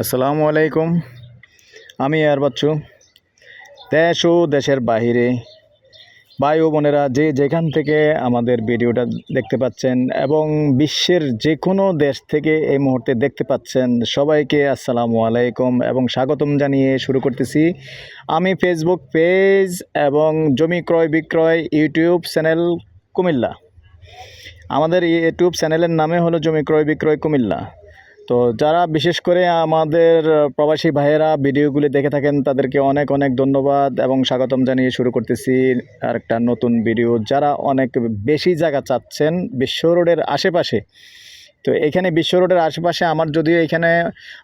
আসসালামু আলাইকুম। আমি আর বাচ্চু। দেশ ও দেশের বাহিরে ভাই ও বোনেরা যে যেখান থেকে আমাদের ভিডিওটা দেখতে পাচ্ছেন এবং বিশ্বের যে কোনো দেশ থেকে এই মুহূর্তে দেখতে পাচ্ছেন, সবাইকে আসসালামু আলাইকুম এবং স্বাগতম জানিয়ে শুরু করতেছি আমি ফেসবুক পেজ এবং জমি ক্রয় বিক্রয় ইউটিউব চ্যানেল কুমিল্লা। আমাদের ইউটিউব চ্যানেলের নামে হলো জমি ক্রয় বিক্রয় কুমিল্লা। তো যারা বিশেষ করে আমাদের প্রবাসী ভাইয়েরা ভিডিওগুলি দেখে থাকেন, তাদেরকে অনেক অনেক ধন্যবাদ এবং স্বাগতম জানিয়ে শুরু করতেছি আর একটা নতুন ভিডিও। যারা অনেক বেশি জায়গা চাচ্ছেন বিশ্ব রোডের আশেপাশে, তো এখানে বিশ্ব রোডের আশেপাশে আমার যদিও এখানে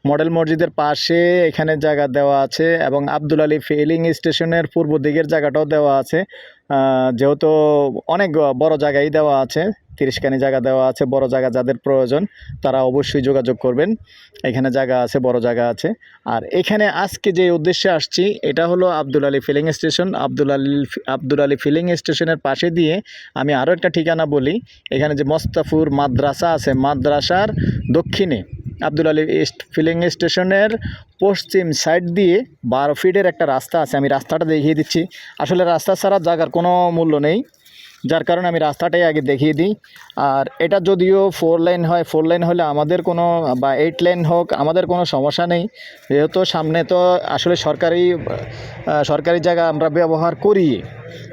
মডেল মসজিদের পাশে এখানে জায়গা দেওয়া আছে এবং আব্দুল আলী ফিলিং স্টেশনের পূর্ব দিকের জায়গাটাও দেওয়া আছে। যেহেতু অনেক বড় জায়গায় দেওয়া আছে, তিরিশখানি জায়গা দেওয়া আছে, বড় জায়গা যাদের প্রয়োজন, তারা অবশ্যই যোগাযোগ করবেন। এখানে জায়গা আছে, বড় জায়গা আছে। আর এখানে আজকে যে উদ্দেশ্যে আসছি, এটা হলো Abdul Ali filling station. Abdul Ali Abdul Ali filling স্টেশনের পাশে দিয়ে আমি আরও একটা ঠিকানা বলি। এখানে যে মস্তাফুর মাদ্রাসা আছে, মাদ্রাসার দক্ষিণে আব্দুল আলী ইস্ট ফিলিং স্টেশনের পশ্চিম সাইড দিয়ে বারো ফিটের একটা রাস্তা আছে। আমি রাস্তাটা দেখিয়ে দিচ্ছি। আসলে রাস্তা ছাড়া জায়গার কোনো মূল্য নেই। যার কারণে আমি রাস্তাটাই আগে দেখিয়ে দিই। আর এটা যদিও ফোর লাইন হয় ফোর লাইন হলে আমাদের কোনো, বা এইট লাইন হোক, আমাদের কোনো সমস্যা নেই। যেহেতু সামনে তো আসলে সরকারি সরকারি জায়গা আমরা ব্যবহার করি।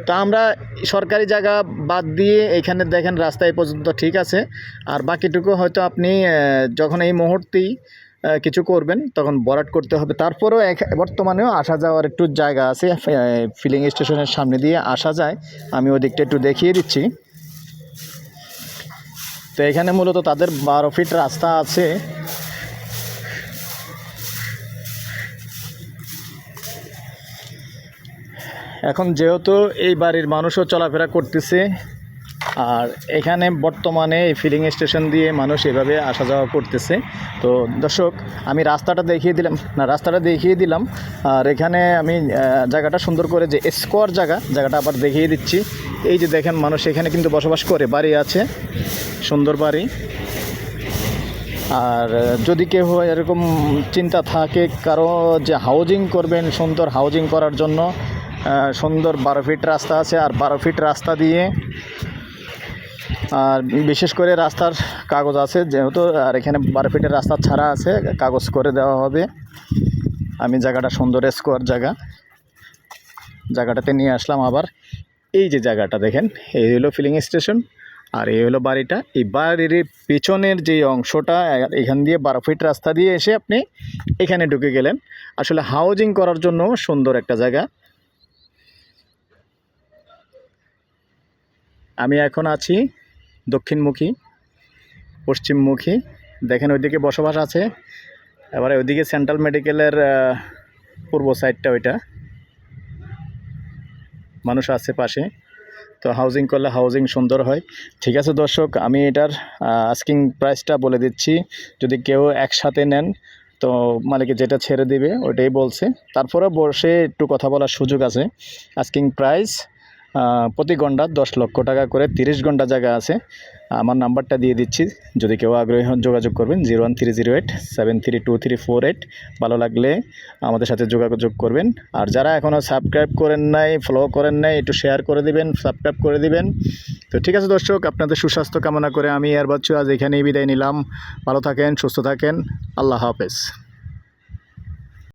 তা আমরা সরকারি জায়গা বাদ দিয়ে এখানে দেখেন রাস্তা এই পর্যন্ত ঠিক আছে। আর বাকিটুকু হয়তো আপনি যখন এই মুহূর্তেই কিছু করবেন, তখন বরাট করতে হবে। তারপরেও এক- বর্তমানেও আসা যাওয়ার একটু জায়গা আছে ফিলিং স্টেশনের সামনে দিয়ে আসা যায়। আমি ওদিকটা একটু দেখিয়ে দিচ্ছি। তো এখানে মূলত তাদের বারো ফিট রাস্তা আছে। এখন যেহেতু এই বাড়ির মানুষও চলাফেরা করতেছে, আর এখানে বর্তমানে এই ফিলিং স্টেশন দিয়ে মানুষ এভাবে আসা যাওয়া করতেছে। তো দর্শক, আমি রাস্তাটা দেখিয়ে দিলাম, না, রাস্তাটা দেখিয়ে দিলাম, আর এখানে আমি জায়গাটা সুন্দর করে যে স্কোয়ার জায়গা, জায়গাটা আবার দেখিয়ে দিচ্ছি। এই যে দেখেন মানুষ এখানে কিন্তু বসবাস করে, বাড়ি আছে, সুন্দর বাড়ি। আর যদি কেউ এরকম চিন্তা থাকে, কারও যে হাউজিং করবেন, সুন্দর হাউজিং করার জন্য সুন্দর বারো ফিট রাস্তা আছে আর বারো ফিট রাস্তা দিয়ে, আর বিশেষ করে রাস্তার কাগজ আছে যেহেতু, আর এখানে বারো ফিটের রাস্তা ছাড়া আছে, কাগজ করে দেওয়া হবে। আমি জায়গাটা সুন্দর স্কোয়ার জায়গা। জায়গাটাতে নিয়ে আসলাম আবার। এই যে জায়গাটা দেখেন, এই হলো ফিলিং স্টেশন আর এই হলো বাড়িটা। এই বাড়ির পিছনের যে অংশটা, এখান দিয়ে বারো ফিট রাস্তা দিয়ে এসে আপনি এখানে ঢুকে গেলেন। আসলে হাউজিং করার জন্য সুন্দর একটা জায়গা। আমি এখন আছি দক্ষিণমুখী, পশ্চিমমুখী। দেখেন ওইদিকে বসবাস আছে। এবারে ওইদিকে সেন্ট্রাল মেডিকেলের পূর্ব সাইডটা ওইটা। মানুষ আছে পাশে। তো হাউজিং করলে হাউজিং সুন্দর হয়। ঠিক আছে দর্শক, আমি এটার আস্কিং প্রাইসটা বলে দিচ্ছি। যদি কেউ একসাথে নেন, তো মালিকে যেটা ছেড়ে দিবে, ওইটাই বলছে। তারপরে বসে একটু কথা বলার সুযোগ আছে। আস্কিং প্রাইস প্রতি ঘণ্টা দশ লক্ষ টাকা করে তিরিশ ঘণ্টা জায়গা আছে। আমার নাম্বারটা দিয়ে দিচ্ছি। যদি কেউ আগ্রহী হন যোগাযোগ করবেন, zero one three zero eight seven three two three four eight. ভালো লাগলে আমাদের সাথে যোগাযোগ করবেন। আর যারা এখনও সাবস্ক্রাইব করেন নাই ফলো করেন নাই, একটু শেয়ার করে দিবেন সাবস্ক্রাইব করে দিবেন। তো ঠিক আছে দর্শক, আপনাদের সুস্বাস্থ্য কামনা করে আমি আর বাচ্চু আজ এখানেই বিদায় নিলাম। ভালো থাকেন, সুস্থ থাকেন। আল্লাহ হাফেজ।